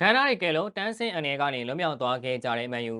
ခန္ဓာတွေကဲလို့တန်းစင်းအနေကနေလွတ်မြောက်သွားခဲ့ကြတဲ့မန်ယူ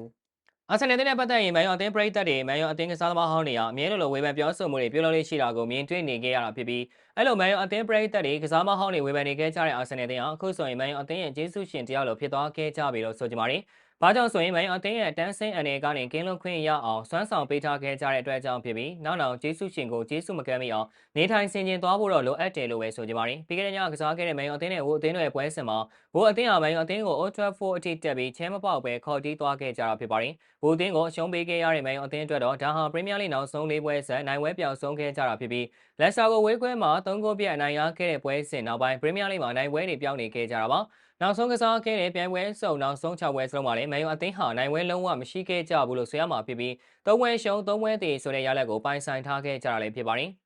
အာဆင်နယ်တဲ့ပတ်သက်ရင်မန်ယူအသင်းပရိသတ်တွေမန်ယူအသင်းကစားသမားဟောင်းတွေကအမြဲတမ်းလိုဝေဖန်ပြောဆိုမှုတွေပြုလုပ်လို့ရှိတာကိုမြင်တွေ့နေခဲ့ရတာဖြစ်ပြီးအဲ့လိုမန်ယူအသင်းပရိသတ်တွေကစားသမားဟောင်းတွေဝေဖန်နေခဲ့ကြတဲ့အာဆင်နယ်တဲ့အခုဆိုရင်မန်ယူအသင်းရဲ့ဂျေဆုရှင်တရားလိုဖြစ်သွားခဲ့ကြပြီလို့ဆိုကြပါရယ် ဘာကြောင့်ဆိုရင်မန်ယူအသင်းရဲ့တန်းစင်းအနေကနေကင်းလွန်ခွင့်ရအောင်စွမ်းဆောင်ပေးထားခဲ့ကြတဲ့အတွက်ကြောင့်ဖြစ်ပြီးနောက်နောက်ဂျေဆုရှင်ကိုဂျေဆုမကမ်းမိအောင်နေထိုင်ဆင်ခြင်သွားဖို့တော့လိုအပ်တယ်လို့ပဲဆိုကြပါရယ်ပြီးခဲ့တဲ့ညကစားခဲ့တဲ့မန်ယူအသင်းနဲ့ဝိုအသင်းတို့ရဲ့ပွဲစဉ်မှာဝိုအသင်းဟာမန်ယူအသင်းကို Old Trafford အထိတက်ပြီးချဲမပေါက်ပဲခေါ်တီးသွားခဲ့ကြတာဖြစ်ပါတယ်ဝိုအသင်းကိုအရှုံးပေးခဲ့ရတဲ့မန်ယူအသင်းအတွက်တော့ဒါဟာပရီးမီးယားလိနောက်ဆုံးလေးပွဲဆက်နိုင်ပွဲပြောင်းဆုံးခဲ့ကြတာဖြစ်ပြီးလက်စတာကိုဝေးခွဲမှာ၃ဂိုးပြတ်အနိုင်ရခဲ့တဲ့ပွဲစဉ်နောက်ပိုင်းပရီးမီးယားလိမှာနိုင်ပွဲတွေပြောင်းနေခဲ့ကြတာပါ နောက်ဆုံးကစားခဲ့တဲ့ပြိုင်ပွဲစုံနောက်ဆုံး6ပွဲစလုံးမှာလည်းမန်ယူအသင်းဟာနိုင်ပွဲလုံးဝမရှိခဲ့ကြဘူးလို့ဆိုရမှာဖြစ်ပြီး၃ပွဲရှုံး၃ပွဲတည်ဆိုတဲ့ရလဒ်ကိုပိုင်ဆိုင်ထားခဲ့ကြတာလည်းဖြစ်ပါတယ်။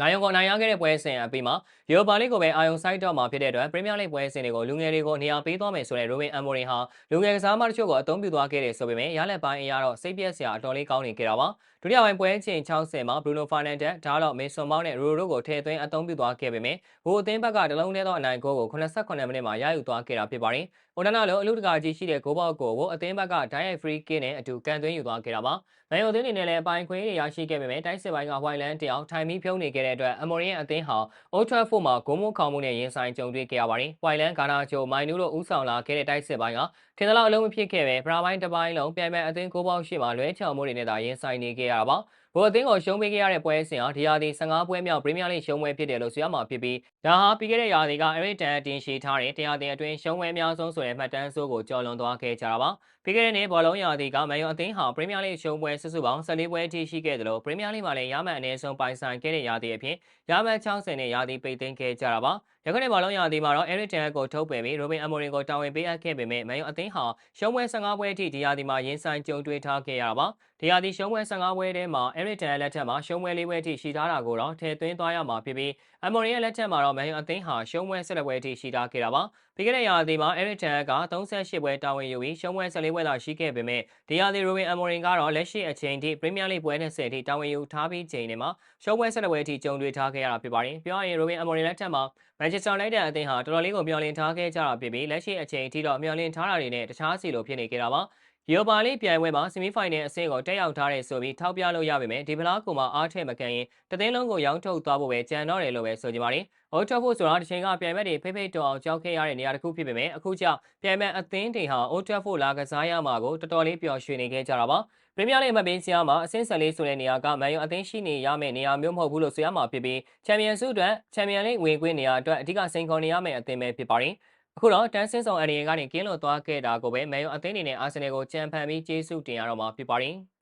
နိုင်ယုံကိုနိုင်ရခဲ့တဲ့ပွဲစဉ်အပြီးမှာယူရိုပါလိကိုပဲအာယုံဆိုင်တော့မှာဖြစ်တဲ့အတွက်ပရီးမီးယားလိပွဲစဉ်တွေကိုလူငယ်တွေကိုနေရာပေးသွားမယ်ဆိုတဲ့ရိုဘင်အမ်မိုရင်ဟာလူငယ်ကစားမတချို့ကိုအသုံးပြုသွားခဲ့တယ်ဆိုပေမဲ့ရလက်ပိုင်းအရာတော့စိတ်ပြက်စရာအတော်လေးကောင်းနေကြတာပါ။ဒုတိယပိုင်းပွဲချိန်60မှာဘရူနိုဖာနန်ဒက်ဒါတော့မေဆွန်မောင်းနဲ့ရိုရိုကိုထည့်သွင်းအသုံးပြုသွားခဲ့ပေမဲ့ဟိုအသင်းဘက်ကတလုံးတည်းသောအနိုင်ဂိုးကို89မိနစ်မှာရယူသွားခဲ့တာဖြစ်ပါတယ်။အိုဒနာလိုအလူတကာကြီးရှိတဲ့ဂိုးပေါက်ကိုကိုအသင်းဘက်က direct free kick နဲ့အတူကန်သွင်းယူသွားခဲ့တာပါ။မန်ယူအသင်းအနေနဲ့လည်းအပိုင်းခွေးတွေရရှိခဲ့ပေမဲ့တိုက်စစ်ပိုင်းကဝိုင်လန်တယောက်ထိုင်ပြီးဖြုံးနေခဲ့တဲ့အတွက်အမော်ရီရဲ့အသင်းဟာ Old Trafford မှာဂိုးမိုးခေါင်မှုနဲ့ရင်ဆိုင်ကြုံတွေ့ခဲ့ရပါတယ်။ဝိုင်လန်ဂါနာချိုမိုင်နူးတို့ဦးဆောင်လာခဲ့တဲ့တိုက်စစ်ပိုင်းကထင်သလောက်အလုံးမဖြစ်ခဲ့ပဲပရာပိုင်းတစ်ပိုင်းလုံးပြိုင်မဲ့အသင်းဂိုးပေါက်ရှိမှလွဲချော်မှုတွေနဲ့သာရင်ဆိုင်နေခဲ့ရတာပါ။ ဘိုအသင်းကိုရှုံးပေးခဲ့ရတဲ့ပွဲစဉ်ဟာဒီယာဒီ15ပွဲမြောက်ပရီးမီးယားလိရှုံးပွဲဖြစ်တယ်လို့ဆိုရမှာဖြစ်ပြီးဒါဟာပြီးခဲ့တဲ့ရာသီက Eric Ten တင်ရှိထားတဲ့တရားတင်အတွင်းရှုံးပွဲအများဆုံးဆိုတဲ့မှတ်တမ်းဆိုးကိုကျော်လွန်သွားခဲ့ကြတာပါပြီးခဲ့တဲ့နှစ်ဘောလုံးရာသီကမန်ယူအသင်းဟာပရီးမီးယားလိရှုံးပွဲစုစုပေါင်း14ပွဲအထိရှိခဲ့တယ်လို့ပရီးမီးယားလိမှာလည်းရမှန်အနည်းဆုံးပိုင်ဆိုင်ခဲ့တဲ့ရာသီအဖြစ်ရမှန်60နဲ့ရာသီပိတ်သိမ်းခဲ့ကြတာပါ ရခိုင်ဘောလုံးရာသီမှာတော့ Eric Ten ကိုထုတ်ပယ်ပြီးရိုဘင်အမိုရင်ကိုတာဝန်ပေးအပ်ခဲ့ပေမဲ့မန်ယူအသင်းဟာရှုံးပွဲ15ပွဲအထိဒီရာသီမှာရင်ဆိုင်ကြုံတွေ့ထားခဲ့ရတာပါဒီရာသီရှုံးပွဲ15ပွဲထဲမှာ Eric Ten လက်ထက်မှာရှုံးပွဲ၄ပွဲအထိရှိထားတာကိုတော့ထည့်သွင်းသွားရမှာဖြစ်ပြီးအမော်ရီရဲ့လက်ထက်မှာတော့မန်ယူအသင်းဟာရှုံးပွဲ၁၁ပွဲအထိရှိထားခဲ့တာပါပြီးခဲ့တဲ့ရာသီမှာ Eric Ten က38ပွဲတာဝန်ယူပြီးရှုံးပွဲ14ပွဲသာရှိခဲ့ပေမဲ့ဒီရာသီ Robin Amorim ကတော့လက်ရှိအချိန်ထိ Premier League ပွဲ20အထိတာဝန်ယူထားပြီးချိန်တွေမှာရှုံးပွဲ17ပွဲအထိကြုံတွေ့ထားခဲ့ရတာဖြစ်ပါတယ်ပြောရရင် Robin Amorim လက်ထက်မှာ Manchester United အသင်းဟာတော်တော်လေးကိုမျှော်လင့်ထားခဲ့ကြတာဖြစ်ပြီးလက်ရှိအချိန်ထိတော့မျှော်လင့်ထားတာတွေနဲ့တခြားစီလိုဖြစ်နေကြတာပါ ရီယိုပါလိပြိုင်ပွဲမှာဆီမီဖိုင်နယ်အဆင့်ကိုတက်ရောက်ထားတဲ့ဆိုပြီးထောက်ပြလို့ရပေမဲ့ဒီဗလားကိုမှအားထည့်မကန်ရင်တသိန်းလုံးကိုရောင်းထုတ်သွားဖို့ပဲကြံတော့တယ်လို့ပဲဆိုကြပါလိ။အိုထော့ဖို့ဆိုတာတစ်ချိန်ကပြိုင်ပွဲတွေဖိဖိတော်အောင်ကြောက်ခဲ့ရတဲ့နေရာတစ်ခုဖြစ်ပေမဲ့အခုကျပြိုင်ပွဲအသင်းတွေဟာအိုထော့ဖို့လာကစားရမှာကိုတော်တော်လေးပျော်ရွှင်နေခဲ့ကြတာပါ။ပရီးမီးယားလိအမှတ်ပေးစရာမှာအဆင့်14ဆိုတဲ့နေရာကမန်ယူအသင်းရှိနေရမယ့်နေရာမျိုးမဟုတ်ဘူးလို့ဆိုရမှာဖြစ်ပြီးချန်ပီယံဆုအတွက်ချန်ပီယံလိဝင်ခွင့်နေရာအတွက်အဓိကစိန်ခေါ်နေရမယ့်အသင်းပဲဖြစ်ပါတယ်။ အခုတော့တန်းစင်းဆောင်အရီယန်ကနေကင်းလွတ်သွားခဲ့တာကိုပဲမဲယုံအသင်းအနေနဲ့အာဆင်နယ်ကိုကြံဖန်ပြီးကျေးဇူးတင်ရတော့မှာဖြစ်ပါတယ်။